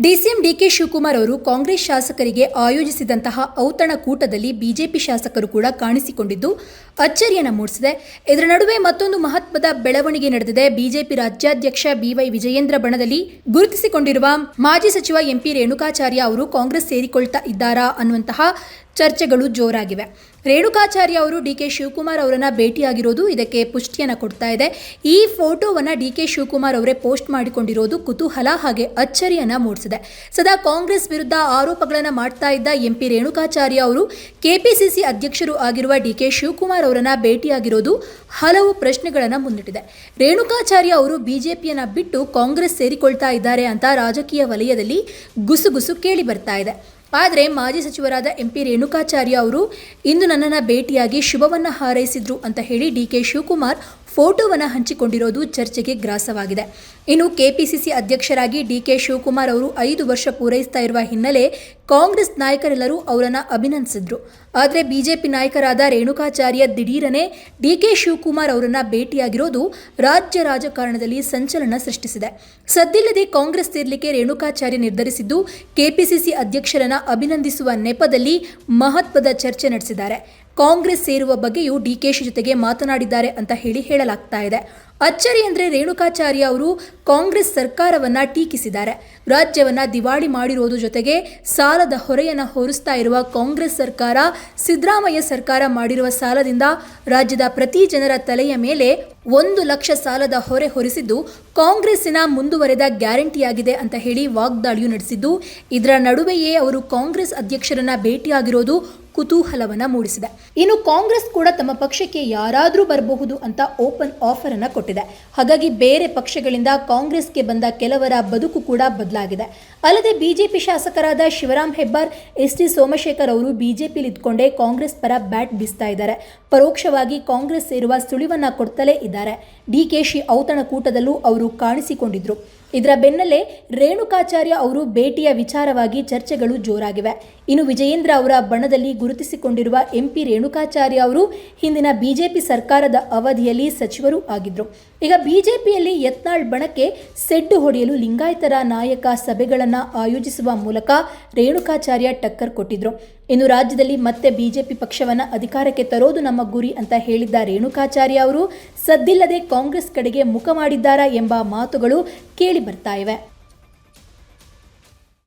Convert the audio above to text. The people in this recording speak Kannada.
ಡಿಸಿಎಂ ಡಿಕೆ ಶಿವಕುಮಾರ್ ಅವರು ಕಾಂಗ್ರೆಸ್ ಶಾಸಕರಿಗೆ ಆಯೋಜಿಸಿದಂತಹ ಔತಣ ಕೂಟದಲ್ಲಿ ಬಿಜೆಪಿ ಶಾಸಕರು ಕೂಡ ಕಾಣಿಸಿಕೊಂಡಿದ್ದು, ಅಚ್ಚರಿಯನ್ನು ಮೂಡಿಸಿದೆ. ಇದರ ನಡುವೆ ಮತ್ತೊಂದು ಮಹತ್ವದ ಬೆಳವಣಿಗೆ ನಡೆದಿದೆ. ಬಿಜೆಪಿ ರಾಜ್ಯಾಧ್ಯಕ್ಷ ಬಿವೈ ವಿಜಯೇಂದ್ರ ಬಣದಲ್ಲಿ ಗುರುತಿಸಿಕೊಂಡಿರುವ ಮಾಜಿ ಸಚಿವ ಎಂಪಿ ರೇಣುಕಾಚಾರ್ಯ ಅವರು ಕಾಂಗ್ರೆಸ್ ಸೇರಿಕೊಳ್ತಾ ಇದ್ದಾರಾ ಅನ್ನುವಂತಹ ಚರ್ಚೆಗಳು ಜೋರಾಗಿವೆ. ರೇಣುಕಾಚಾರ್ಯ ಅವರು ಡಿ ಕೆ ಶಿವಕುಮಾರ್ ಅವರನ್ನು ಭೇಟಿಯಾಗಿರೋದು ಇದಕ್ಕೆ ಪುಷ್ಟಿಯನ್ನು ಕೊಡ್ತಾ ಇದೆ. ಈ ಫೋಟೋವನ್ನು ಡಿ ಕೆ ಶಿವಕುಮಾರ್ ಅವರೇ ಪೋಸ್ಟ್ ಮಾಡಿಕೊಂಡಿರೋದು ಕುತೂಹಲ ಹಾಗೆ ಅಚ್ಚರಿಯನ್ನು ಮೂಡಿಸಿದೆ. ಸದಾ ಕಾಂಗ್ರೆಸ್ ವಿರುದ್ಧ ಆರೋಪಗಳನ್ನು ಮಾಡ್ತಾ ಇದ್ದ ಎಂಪಿ ರೇಣುಕಾಚಾರ್ಯ ಅವರು ಕೆಪಿಸಿಸಿ ಅಧ್ಯಕ್ಷರು ಆಗಿರುವ ಡಿ ಕೆ ಶಿವಕುಮಾರ್ ಅವರನ್ನು ಭೇಟಿಯಾಗಿರೋದು ಹಲವು ಪ್ರಶ್ನೆಗಳನ್ನು ಮುಂದಿಟ್ಟಿದೆ. ರೇಣುಕಾಚಾರ್ಯ ಅವರು ಬಿಜೆಪಿಯನ್ನು ಬಿಟ್ಟು ಕಾಂಗ್ರೆಸ್ ಸೇರಿಕೊಳ್ತಾ ಇದ್ದಾರೆ ಅಂತ ರಾಜಕೀಯ ವಲಯದಲ್ಲಿ ಗುಸುಗುಸು ಕೇಳಿ ಬರ್ತಾ ಇದೆ. ಆದರೆ ಮಾಜಿ ಸಚಿವರಾದ ಎಂ ಪಿ ರೇಣುಕಾಚಾರ್ಯ ಅವರು, ಇಂದು ನನ್ನನ್ನು ಭೇಟಿಯಾಗಿ ಶುಭವನ್ನು ಹಾರೈಸಿದ್ರು ಅಂತ ಹೇಳಿ ಡಿ ಕೆ ಶಿವಕುಮಾರ್ ಫೋಟೋವನ್ನು ಹಂಚಿಕೊಂಡಿರೋದು ಚರ್ಚೆಗೆ ಗ್ರಾಸವಾಗಿದೆ. ಇನ್ನು ಕೆಪಿಸಿಸಿ ಅಧ್ಯಕ್ಷರಾಗಿ ಡಿ ಕೆ ಶಿವಕುಮಾರ್ ಅವರು ಐದು ವರ್ಷ ಪೂರೈಸ್ತಾ ಇರುವ ಹಿನ್ನೆಲೆ ಕಾಂಗ್ರೆಸ್ ನಾಯಕರೆಲ್ಲರೂ ಅವರನ್ನು ಅಭಿನಂದಿಸಿದ್ರು. ಆದರೆ ಬಿಜೆಪಿ ನಾಯಕರಾದ ರೇಣುಕಾಚಾರ್ಯ ದಿಢೀರನೆ ಡಿ ಕೆ ಶಿವಕುಮಾರ್ ಅವರನ್ನು ಭೇಟಿಯಾಗಿರೋದು ರಾಜ್ಯ ರಾಜಕಾರಣದಲ್ಲಿ ಸಂಚಲನ ಸೃಷ್ಟಿಸಿದೆ. ಸದ್ದಿಲ್ಲದೆ ಕಾಂಗ್ರೆಸ್ ಸೇರ್ಲಿಕ್ಕೆ ರೇಣುಕಾಚಾರ್ಯ ನಿರ್ಧರಿಸಿದ್ದು ಕೆಪಿಸಿಸಿ ಅಧ್ಯಕ್ಷರನ್ನ ಅಭಿನಂದಿಸುವ ನೆಪದಲ್ಲಿ ಮಹತ್ವದ ಚರ್ಚೆ ನಡೆಸಿದ್ದಾರೆ. ಕಾಂಗ್ರೆಸ್ ಸೇರುವ ಬಗ್ಗೆಯೂ ಡಿಕೆಶಿ ಜೊತೆಗೆ ಮಾತನಾಡಿದ್ದಾರೆ ಅಂತ ಹೇಳಿ ಹೇಳಲಾಗ್ತಾ ಇದೆ. ಅಚ್ಚರಿ ಅಂದರೆ ರೇಣುಕಾಚಾರ್ಯ ಅವರು ಕಾಂಗ್ರೆಸ್ ಸರ್ಕಾರವನ್ನು ಟೀಕಿಸಿದ್ದಾರೆ. ರಾಜ್ಯವನ್ನು ದಿವಾಳಿ ಮಾಡಿರೋದು ಜೊತೆಗೆ ಸಾಲದ ಹೊರೆಯನ್ನು ಹೊರಿಸ್ತಾ ಇರುವ ಕಾಂಗ್ರೆಸ್ ಸರ್ಕಾರ, ಸಿದ್ದರಾಮಯ್ಯ ಸರ್ಕಾರ ಮಾಡಿರುವ ಸಾಲದಿಂದ ರಾಜ್ಯದ ಪ್ರತಿ ಜನರ ತಲೆಯ ಮೇಲೆ ಒಂದು ಲಕ್ಷ ಸಾಲದ ಹೊರೆ ಹೊರಿಸಿದ್ದು ಕಾಂಗ್ರೆಸ್ಸಿನ ಮುಂದುವರೆದ ಗ್ಯಾರಂಟಿಯಾಗಿದೆ ಅಂತ ಹೇಳಿ ವಾಗ್ದಾಳಿಯು ನಡೆಸಿದ್ದು. ಇದರ ನಡುವೆಯೇ ಅವರು ಕಾಂಗ್ರೆಸ್ ಅಧ್ಯಕ್ಷರನ್ನ ಭೇಟಿಯಾಗಿರೋದು ಕುತೂಹಲವನ್ನ ಮೂಡಿಸಿದೆ. ಇನ್ನು ಕಾಂಗ್ರೆಸ್ ಕೂಡ ತಮ್ಮ ಪಕ್ಷಕ್ಕೆ ಯಾರಾದರೂ ಬರಬಹುದು ಅಂತ ಓಪನ್ ಆಫರ್ ಅನ್ನ ಕೊಟ್ಟಿದೆ. ಹಾಗಾಗಿ ಬೇರೆ ಪಕ್ಷಗಳಿಂದ ಕಾಂಗ್ರೆಸ್ಗೆ ಬಂದ ಕೆಲವರ ಬದುಕು ಕೂಡ ಬದಲಾಗಿದೆ. ಅಲ್ಲದೆ ಬಿಜೆಪಿ ಶಾಸಕರಾದ ಶಿವರಾಮ್ ಹೆಬ್ಬಾರ್ ಎಸ್ ಟಿ ಸೋಮಶೇಖರ್ ಅವರು ಬಿಜೆಪಿಲಿ ಇದ್ಕೊಂಡೇ ಕಾಂಗ್ರೆಸ್ ಪರ ಬ್ಯಾಟ್ ಬೀಸ್ತಾ ಇದ್ದಾರೆ. ಪರೋಕ್ಷವಾಗಿ ಕಾಂಗ್ರೆಸ್ ಸೇರುವ ಸುಳಿವನ್ನ ಕೊಡ್ತಲೇ ಇದ್ದಾರೆ. ಡಿಕೆಶಿ ಔತಣಕೂಟದಲ್ಲೂ ಅವರು ಕಾಣಿಸಿಕೊಂಡಿದ್ರು. ಇದರ ಬೆನ್ನಲ್ಲೇ ರೇಣುಕಾಚಾರ್ಯ ಅವರು ಭೇಟಿಯ ವಿಚಾರವಾಗಿ ಚರ್ಚೆಗಳು ಜೋರಾಗಿವೆ. ಇನ್ನು ವಿಜಯೇಂದ್ರ ಅವರ ಬಣದಲ್ಲಿ ಗುರುತಿಸಿಕೊಂಡಿರುವ ಎಂಪಿ ರೇಣುಕಾಚಾರ್ಯ ಅವರು ಹಿಂದಿನ ಬಿಜೆಪಿ ಸರ್ಕಾರದ ಅವಧಿಯಲ್ಲಿ ಸಚಿವರೂ ಆಗಿದ್ದರು ಈಗ ಬಿಜೆಪಿಯಲ್ಲಿ ಯತ್ನಾಳ್ ಬಣಕ್ಕೆ ಸೆಡ್ಡು ಹೊಡೆಯಲು ಲಿಂಗಾಯತರ ನಾಯಕ ಸಭೆಗಳನ್ನು ಆಯೋಜಿಸುವ ಮೂಲಕ ರೇಣುಕಾಚಾರ್ಯ ಟಕ್ಕರ್ ಕೊಟ್ಟಿದ್ರು. ಇನ್ನು ರಾಜ್ಯದಲ್ಲಿ ಮತ್ತೆ ಬಿಜೆಪಿ ಪಕ್ಷವನ್ನು ಅಧಿಕಾರಕ್ಕೆ ತರೋದು ನಮ್ಮ ಗುರಿ ಅಂತ ಹೇಳಿದ್ದ ರೇಣುಕಾಚಾರ್ಯ ಅವರು, ಸದ್ದಿಲ್ಲದೆ ಕಾಂಗ್ರೆಸ್ ಕಡೆಗೆ ಮುಖ ಮಾಡಿದ್ದಾರಾ ಎಂಬ ಮಾತುಗಳು ಕೇಳಿ ಬರ್ತಾ ಇವೆ.